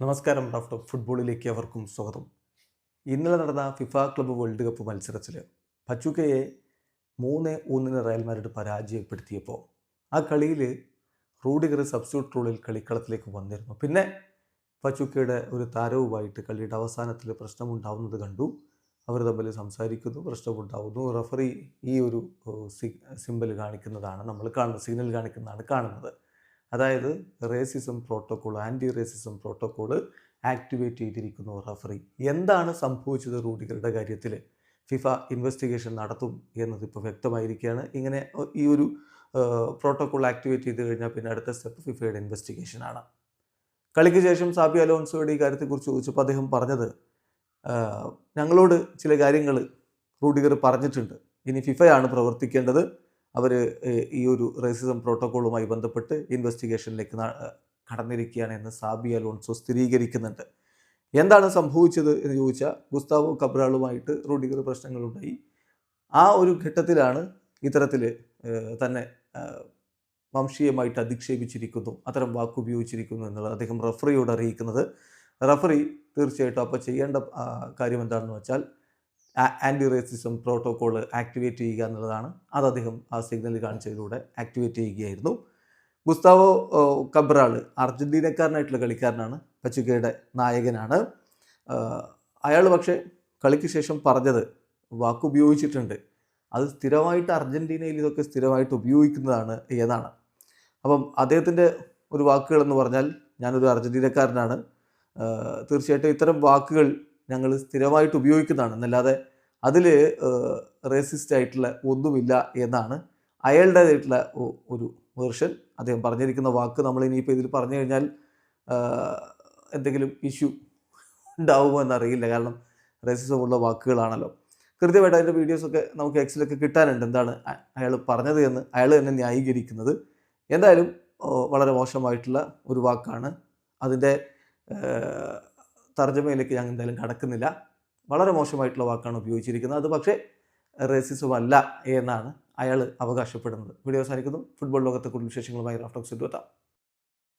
നമസ്കാരം ഡോക്ടർ ഫുട്ബോളിലേക്ക് അവർക്കും സ്വാഗതം. ഇന്നലെ നടന്ന ഫിഫ ക്ലബ്ബ് വേൾഡ് കപ്പ് മത്സരത്തിൽ പച്ചുക്കയെ മൂന്ന് ഒന്നിന് റയൽ മാഡ്രിഡ് പരാജയപ്പെടുത്തിയപ്പോൾ ആ കളിയിൽ റൂഡിഗർ സബ്സ്റ്റിറ്റ്യൂട്ട് റോളിൽ കളിക്കളത്തിലേക്ക് വന്നിരുന്നു. പിന്നെ പച്ചുക്കയുടെ ഒരു താരവുമായിട്ട് കളിയുടെ അവസാനത്തിൽ പ്രശ്നമുണ്ടാവുന്നത് കണ്ടു. അവർ തമ്മിൽ സംസാരിക്കുന്നു പ്രശ്നമുണ്ടാവുന്നു. റഫറി ഈ ഒരു സിമ്പൽ കാണിക്കുന്നതാണ് നമ്മൾ കാണുന്നത് സിഗ്നൽ കാണിക്കുന്നതാണ് കാണുന്നത്. അതായത് racism protocol anti racism protocol activate ചെയ്തിരിക്കുന്നു റഫറി എന്താണ് സംഭവിച്ചത് റൂഡികളുടെ കാര്യത്തിൽ? ഫിഫ ഇൻവെസ്റ്റിഗേഷൻ നടത്തും എന്നത് ഇപ്പോൾ വ്യക്തമായിരിക്കുകയാണ്. ഇങ്ങനെ ഈ ഒരു പ്രോട്ടോക്കോൾ ആക്ടിവേറ്റ് ചെയ്ത് കഴിഞ്ഞാൽ പിന്നെ അടുത്ത സ്റ്റെപ്പ് ഫിഫയുടെ ഇൻവെസ്റ്റിഗേഷൻ ആണ്. കളിക്ക് ശേഷം സാബി അലോൺസോയുടെ ഈ കാര്യത്തെക്കുറിച്ച് ചോദിച്ചപ്പോൾ അദ്ദേഹം പറഞ്ഞത് ഞങ്ങളോട് ചില കാര്യങ്ങൾ റൂഡിഗർ പറഞ്ഞിട്ടുണ്ട്. ഇനി ഫിഫയാണ് പ്രവർത്തിക്കേണ്ടത്. അവർ ഈ ഒരു റേസിസം പ്രോട്ടോക്കോളുമായി ബന്ധപ്പെട്ട് ഇൻവെസ്റ്റിഗേഷനിലേക്ക് കടന്നിരിക്കുകയാണ് എന്ന് സാബിയ അലോൺസോ സ്ഥിരീകരിക്കുന്നുണ്ട്. എന്താണ് സംഭവിച്ചത് എന്ന് ചോദിച്ചാൽ ഗുസ്താവോ കബ്രാളുമായിട്ട് റൂഡിഗർ പ്രശ്നങ്ങളുണ്ടായി. ആ ഒരു ഘട്ടത്തിലാണ് ഇത്തരത്തിൽ തന്നെ വംശീയമായിട്ട് അധിക്ഷേപിച്ചിരിക്കുന്നു അത്തരം വാക്കുപയോഗിച്ചിരിക്കുന്നു എന്നുള്ളത് അദ്ദേഹം റഫറിയോട് അറിയിക്കുന്നത്. റഫറി തീർച്ചയായിട്ടും അപ്പോൾ ചെയ്യേണ്ട കാര്യം എന്താണെന്ന് വെച്ചാൽ ആന്റി റേസിസം പ്രോട്ടോക്കോൾ ആക്ടിവേറ്റ് ചെയ്യുക എന്നുള്ളതാണ്. അത് അദ്ദേഹം ആ സിഗ്നൽ കാണിച്ചതിലൂടെ ആക്ടിവേറ്റ് ചെയ്യുകയായിരുന്നു. ഗുസ്താവോ കബ്രാൾ അർജന്റീനക്കാരനായിട്ടുള്ള കളിക്കാരനാണ്. പച്ചുക്കയുടെ നായകനാണ്. അയാൾ പക്ഷേ കളിക്ക് ശേഷം പറഞ്ഞത് വാക്കുപയോഗിച്ചിട്ടുണ്ട്. അത് സ്ഥിരമായിട്ട് അർജന്റീനയിൽ ഇതൊക്കെ സ്ഥിരമായിട്ട് ഉപയോഗിക്കുന്നതാണ് ഏതാണ്. അപ്പം അദ്ദേഹത്തിന്റെ ഒരു വാക്കുകൾ എന്ന് പറഞ്ഞാൽ ഞാനൊരു അർജന്റീനക്കാരനാണ് തീർച്ചയായിട്ടും ഇത്തരം വാക്കുകൾ ഞങ്ങൾ സ്ഥിരമായിട്ട് ഉപയോഗിക്കുന്നതാണ്. എന്നല്ലാതെ അതിൽ റേസിസ്റ്റ് ആയിട്ടുള്ള ഒന്നുമില്ല എന്നാണ് അയാളുടേതായിട്ടുള്ള ഒരു വേർഷൻ അദ്ദേഹം പറഞ്ഞിരിക്കുന്ന വാക്ക്. നമ്മൾ ഇനിയിപ്പോൾ ഇതിൽ പറഞ്ഞു കഴിഞ്ഞാൽ എന്തെങ്കിലും ഇഷ്യൂ ഉണ്ടാവുമോ എന്നറിയില്ല. കാരണം റേസിസം ഉള്ള വാക്കുകളാണല്ലോ. കൃത്യമായിട്ട് അതിന്റെ വീഡിയോസൊക്കെ നമുക്ക് എക്സിലൊക്കെ കിട്ടാനുണ്ട്. എന്താണ് അയാൾ പറഞ്ഞത് എന്ന് അയാൾ തന്നെ ന്യായീകരിക്കുന്നത്. എന്തായാലും വളരെ മോശമായിട്ടുള്ള ഒരു വാക്കാണ്. അതിന്റെ തർജമയിലേക്ക് ഞാൻ എന്തായാലും കടക്കുന്നില്ല. വളരെ മോശമായിട്ടുള്ള വാക്കാണ് ഉപയോഗിച്ചിരിക്കുന്നത്. അത് പക്ഷേ റേസിസം അല്ല എന്നാണ് അയാൾ അവകാശപ്പെടുന്നത്. വീഡിയോ അവസാനിക്കുന്നു. ഫുട്ബോൾ ലോകത്തെ കൂടുതൽ വിശേഷങ്ങളുമായി റാഫ്റ്റോക്സ് എത്താം.